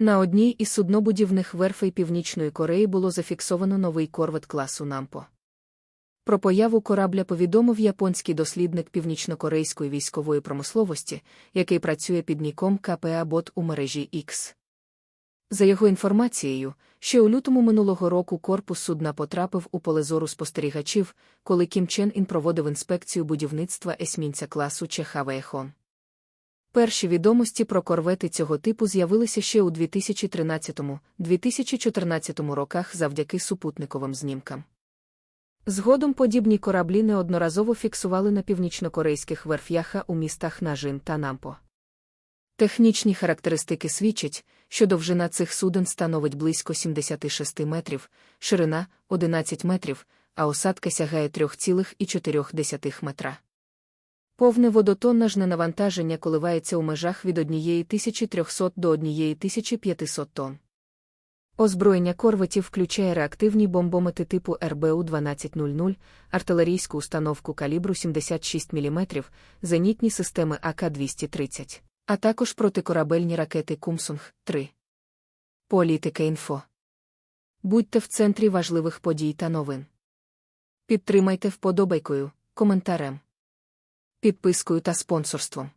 На одній із суднобудівних верфей Північної Кореї було зафіксовано новий корвет класу Нампо. Про появу корабля повідомив японський дослідник північнокорейської військової промисловості, який працює під ніком КПА Бот у мережі X. За його інформацією, ще у лютому минулого року корпус судна потрапив у поле зору спостерігачів, коли Кім Чен Ін проводив інспекцію будівництва есмінця класу Чехавехон. Перші відомості про корвети цього типу з'явилися ще у 2013-2014 роках завдяки супутниковим знімкам. Згодом подібні кораблі неодноразово фіксували на північнокорейських верф'яха у містах Нажин та Нампо. Технічні характеристики свідчать, що довжина цих суден становить близько 76 метрів, ширина 11 метрів, а осадка сягає 3,4 метра. Повне водотоннажне навантаження коливається у межах від 1300 до 1500 тонн. Озброєння корветів включає реактивні бомбомети типу РБУ-1200, артилерійську установку калібру 76 мм, зенітні системи АК-230, а також протикорабельні ракети Кумсунг-3. Політика інфо. Будьте в центрі важливих подій та новин. Підтримайте вподобайкою, коментарем, підпискою та спонсорством.